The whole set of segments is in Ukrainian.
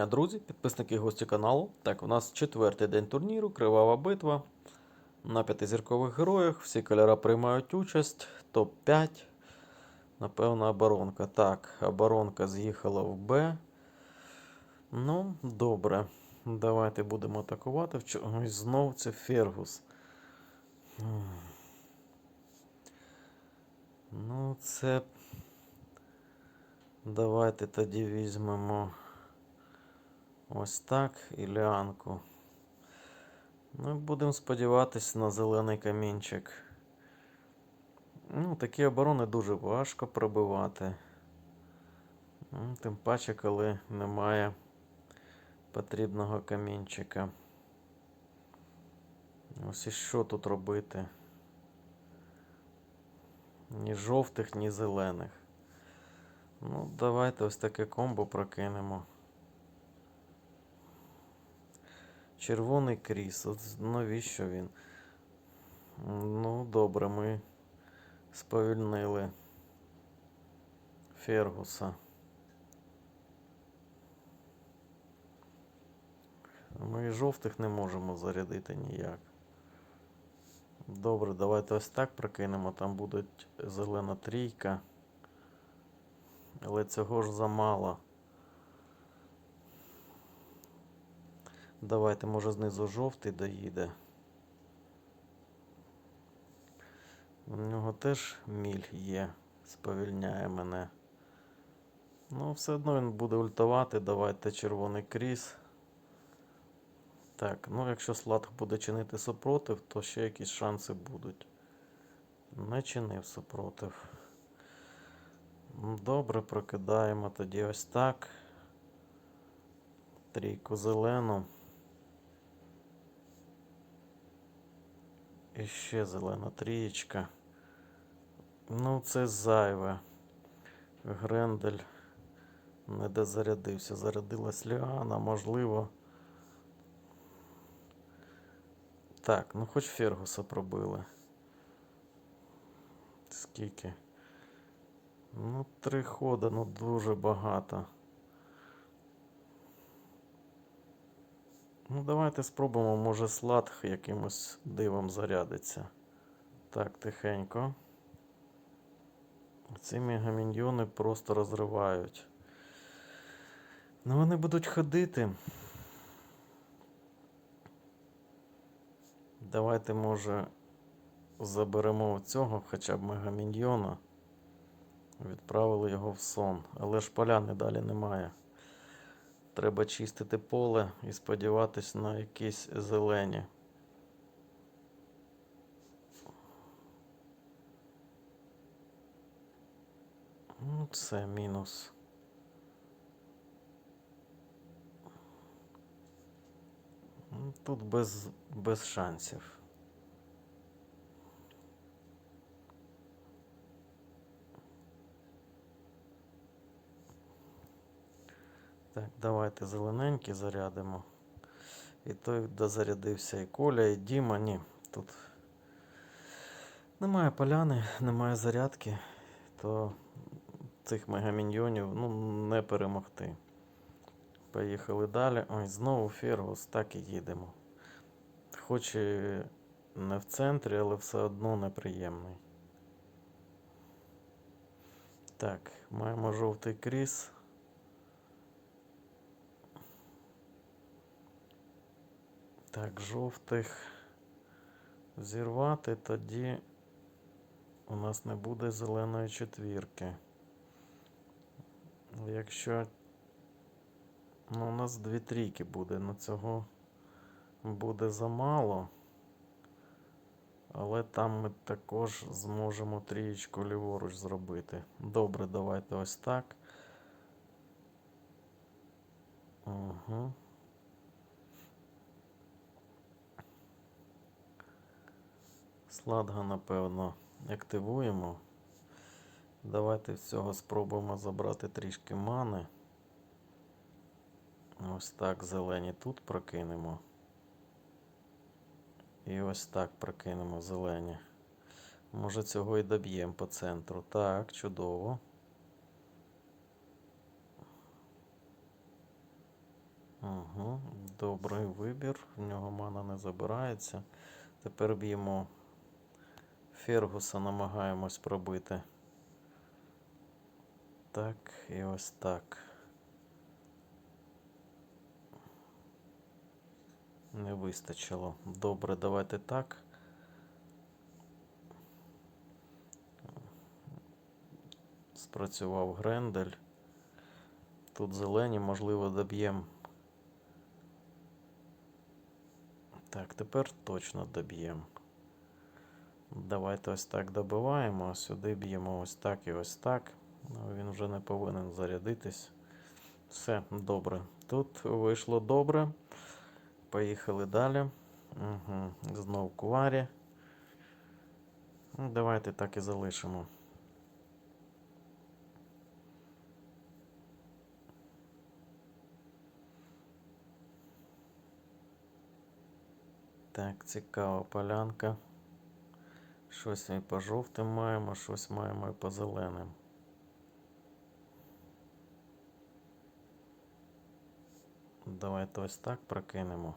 дня, друзі, підписники і гості каналу. Так, у нас четвертий день турніру, кривава битва. На п'ятизіркових героях. Всі кольори приймають участь. Топ-5. Напевно, оборонка. Так, оборонка з'їхала в Б. Ну, добре. Давайте будемо атакувати. Ой, Знов це Фергус. Ну, це. Давайте тоді візьмемо ось так. Ну, і будемо сподіватися на зелений камінчик. Ну, такі оборони дуже важко пробивати. Ну, Тим паче, коли немає потрібного камінчика. Ось і що тут робити? Ні жовтих, ні зелених. Ну, давайте ось таке комбо прокинемо. Червоний кріс. От навіщо він? Ну, добре, ми сповільнили Фергуса. Ми жовтих не можемо зарядити ніяк. Добре, давайте ось так прокинемо. Там буде зелена трійка. Але цього ж замало. Давайте, може, знизу жовтий доїде. У нього теж міль є, сповільняє мене. Ну, все одно він буде ультувати. Давайте червоний кріс. Так, ну якщо Сладх буде чинити супротив, то ще якісь шанси будуть. Не чинив супротив. Добре, прокидаємо тоді ось так. Трійку зелену. І ще зелена трієчка. Ну, це зайве. Грендель не дозарядився. Зарядилась Ліана, можливо. Так, ну хоч Фергуса пробили. Скільки? Ну, три хода, ну дуже багато. Ну, давайте спробуємо, може сладх якимось дивом зарядиться. Так, тихенько. Ці мегаміньйони просто розривають. Ну, вони будуть ходити. Давайте, може, заберемо цього хоча б мегаміньйона. Відправили його в сон. Але ж поляни далі немає. Треба чистити поле і сподіватись на якісь зелені. Ну, це мінус. Ну, Тут без, без шансів. Так, давайте зелененький зарядимо. І той дозарядився і Коля, і Діма. Ні, тут немає поляни, немає зарядки, то цих мегаміньйонів ну, не перемогти. Поїхали далі. Ой, знову Фергус, так і їдемо. Хоч і не в центрі, але все одно неприємний. Так, маємо жовтий кріс. Так, жовтих зірвати, тоді у нас не буде зеленої четвірки. Якщо ну, у нас дві трійки буде, на цього буде замало. Але там ми також зможемо трієчку ліворуч зробити. Добре, давайте ось так. Угу. Сладга, напевно, активуємо. Давайте з цього спробуємо забрати трішки мани. Ось так зелені тут прокинемо. І ось так прокинемо зелені. Може цього і доб'ємо по центру. Так, чудово. Угу. Добрий вибір. В нього мана не забирається. Тепер б'ємо Фергуса, намагаємось пробити. Так, і ось так. Не вистачило. Добре, давайте так. Спрацював Грендель. Тут зелені, можливо, доб'ємо. Так, тепер точно доб'ємо. Давайте ось так добиваємо, сюди б'ємо ось так і ось так. Ну, він вже не повинен зарядитись. Все, добре. Тут вийшло добре. Поїхали далі. Угу. Знов кварі. Ну, давайте так і залишимо. Так, цікава полянка. Щось ми по жовтим маємо, щось маємо і по зеленим. Давайте ось так прокинемо.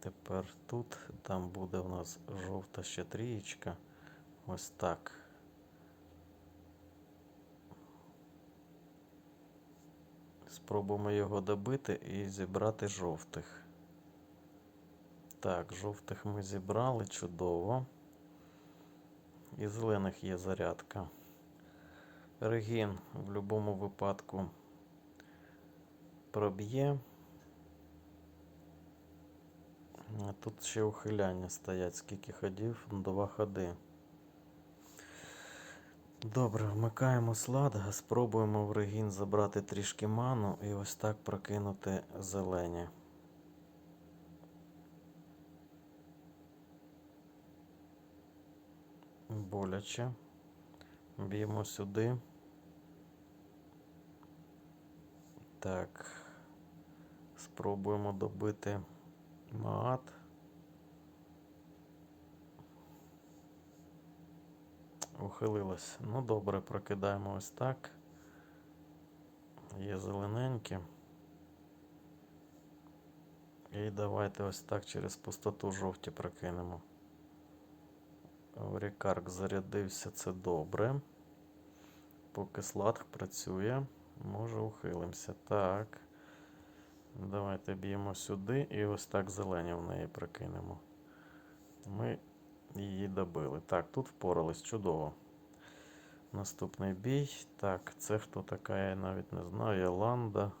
Тепер тут, там буде у нас жовта ще трієчка. Ось так. Спробуємо його добити і зібрати жовтих. Так, жовтих ми зібрали чудово. І зелених є зарядка. Регін в будь-якому випадку проб'є. Тут ще ухиляння стоять, скільки ходів, два ходи. Добре, вмикаємо сладга, спробуємо в регін забрати трішки ману і ось так прокинути зелені. Боляче. Б'ємо сюди. Так. Спробуємо добити маат. Ухилилась. Ну добре, прокидаємо ось так. Є зелененькі. І давайте ось так через пустоту жовті прокинемо. Рікарк зарядився, це добре. Поки слад працює, може ухилимося. Так. Давайте б'ємо сюди і ось так зелені в неї прокинемо. Ми її добили. Так, тут впорались чудово. Наступний бій. Так, це хто така, я навіть не знаю. Яланда.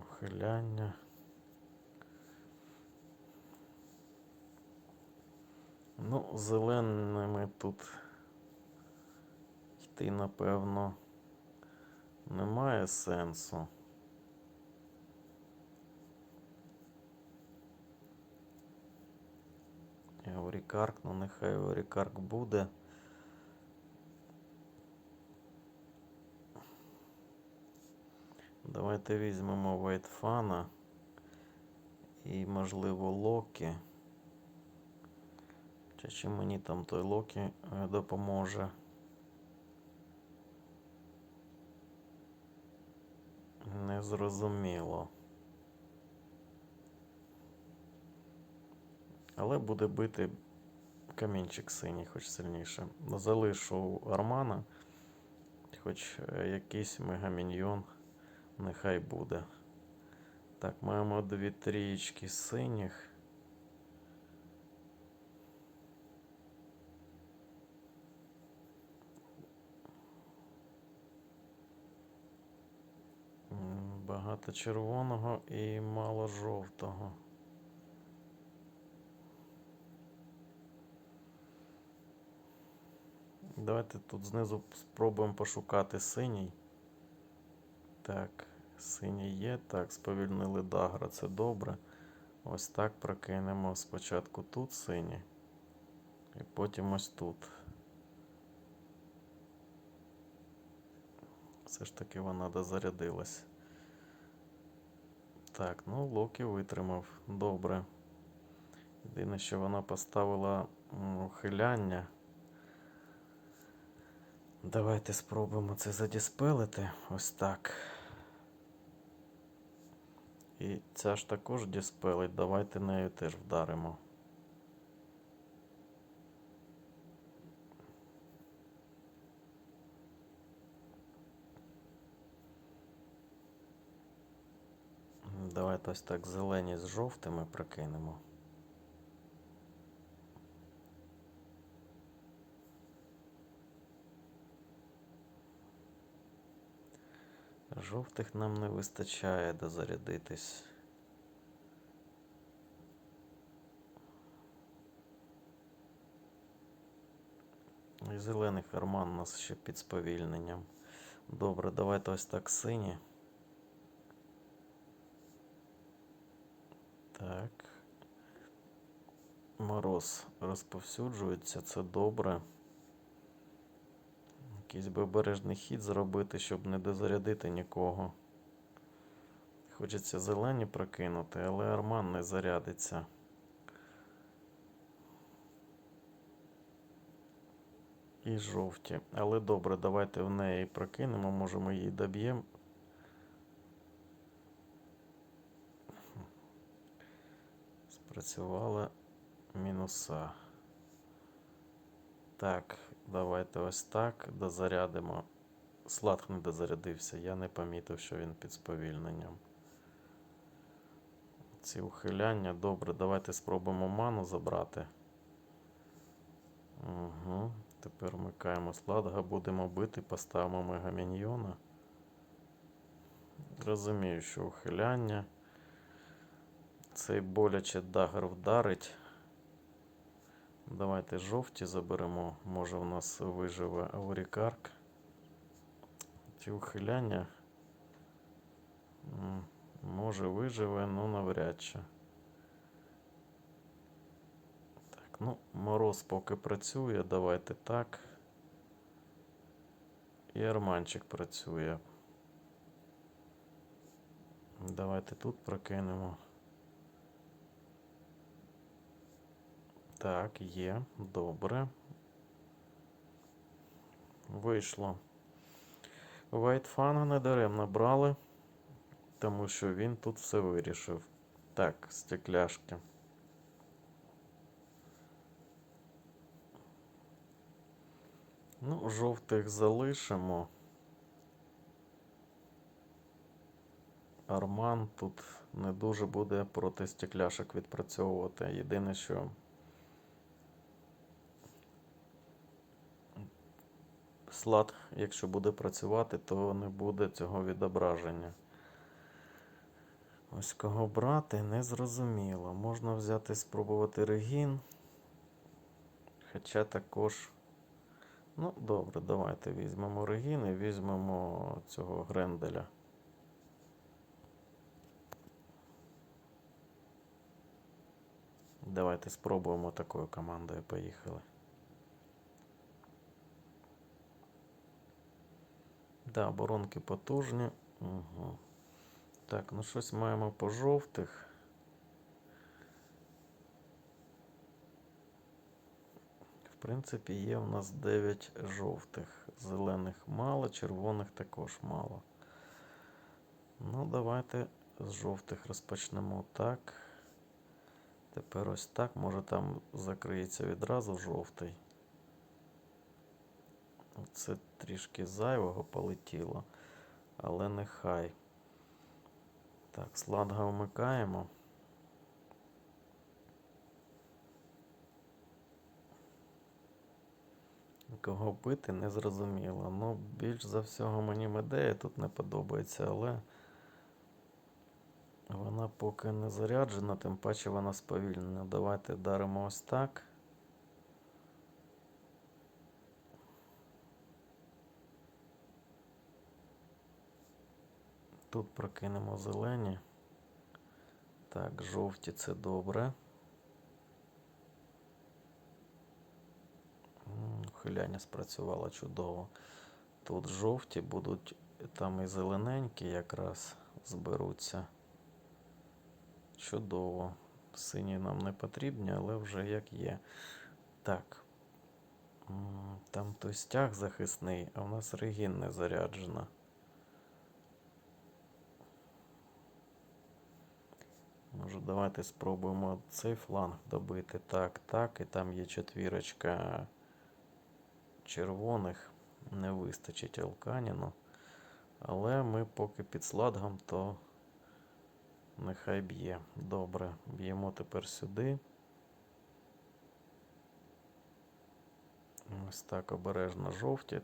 Ухиляння. Ну, зеленими тут йти, напевно, немає сенсу. Орікарк, ну нехай Орікарк буде. Давайте візьмемо Вайтфана і, можливо, Локі. Чи, чи мені там той Локі е, допоможе? Незрозуміло. Але буде бити камінчик синій, хоч сильніше. Залишу Армана, хоч е, якийсь мегаміньйон нехай буде. Так, маємо дві трієчки синіх. Багато червоного і мало жовтого. Давайте тут знизу спробуємо пошукати синій. Так, синій є. Так, сповільнили дагра, це добре. Ось так прокинемо спочатку тут синій. І потім ось тут. Все ж таки вона дозарядилась. Так, ну Локі витримав. Добре. Єдине, що вона поставила ухиляння. Давайте спробуємо це задіспелити. Ось так. І ця ж також діспелить. Давайте нею теж вдаримо. Давайте ось так зелені з жовтими прокинемо. Жовтих нам не вистачає дозарядитись. І зелений карман у нас ще під сповільненням. Добре, давайте ось так сині. Так. Мороз розповсюджується, це добре. Якийсь би обережний хід зробити, щоб не дозарядити нікого. Хочеться зелені прокинути, але арман не зарядиться. І жовті. Але добре, давайте в неї прокинемо, може ми її доб'ємо. Спрацювала мінуса. Так, давайте ось так дозарядимо. Сладк не дозарядився, я не помітив, що він під сповільненням. Ці ухиляння. Добре, давайте спробуємо ману забрати. Угу. Тепер вмикаємо сладга, будемо бити, поставимо мегаміньйона. Розумію, що ухиляння. Цей боляче дагер вдарить. Давайте жовті заберемо. Може в нас виживе аурікарк. Ці ухиляння. Може виживе, ну навряд чи. Так, ну, мороз поки працює, давайте так. І арманчик працює. Давайте тут прокинемо. Так, є, добре. Вийшло. Вайтфана недаремно брали, тому що він тут все вирішив. Так, стекляшки. Ну, жовтих залишимо. Арман тут не дуже буде проти стекляшок відпрацьовувати. Єдине, що слад, якщо буде працювати, то не буде цього відображення. Ось кого брати, не зрозуміло. Можна взяти, спробувати регін. Хоча також. Ну, добре, давайте візьмемо регін і візьмемо цього Гренделя. Давайте спробуємо такою командою. Поїхали. Да, оборонки потужні. Угу. Так, ну щось маємо по жовтих. В принципі, є у нас 9 жовтих. Зелених мало, червоних також мало. Ну, давайте з жовтих розпочнемо так. Тепер ось так. Може там закриється відразу жовтий. Це трішки зайвого полетіло, але нехай. Так, сладга вмикаємо. Кого бити, не зрозуміло. Ну, більш за всього мені медея тут не подобається, але вона поки не заряджена, тим паче вона сповільнена. Давайте вдаримо ось так. Тут прокинемо зелені. Так, жовті це добре. М, Ухиляння спрацювало чудово. Тут жовті будуть, там і зелененькі якраз зберуться. Чудово. Сині нам не потрібні, але вже як є. Так. Там той стяг захисний, а в нас регін не заряджена. Може, давайте спробуємо цей фланг добити. Так, так, і там є четвірочка червоних. Не вистачить Алканіну. Але ми поки під сладгом, то нехай б'є. Добре, б'ємо тепер сюди. Ось так обережно жовті.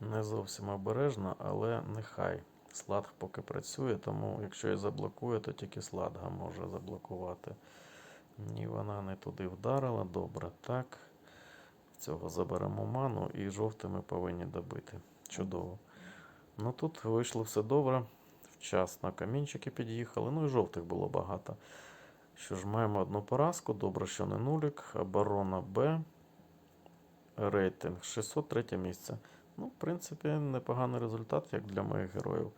Не зовсім обережно, але нехай. Сладг поки працює, тому якщо і заблокує, то тільки сладга може заблокувати. Ні, вона не туди вдарила. Добре, так. Цього заберемо ману і жовтими повинні добити. Чудово. Ну тут вийшло все добре. Вчасно камінчики під'їхали. Ну і жовтих було багато. Що ж, маємо одну поразку. Добре, що не нулік. Оборона Б. Рейтинг 603 місце. Ну, в принципі, непоганий результат, як для моїх героїв.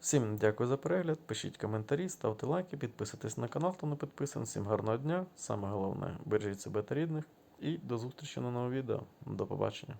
Всім дякую за перегляд. Пишіть коментарі, ставте лайки, підписуйтесь на канал, хто не підписаний. Всім гарного дня. Саме головне, бережіть себе та рідних. І до зустрічі на новому відео. До побачення.